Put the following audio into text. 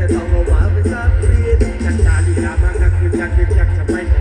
จะต้องเอาหมาไปซักรีดจัดการลีามากักคือการเป็นจักจะไป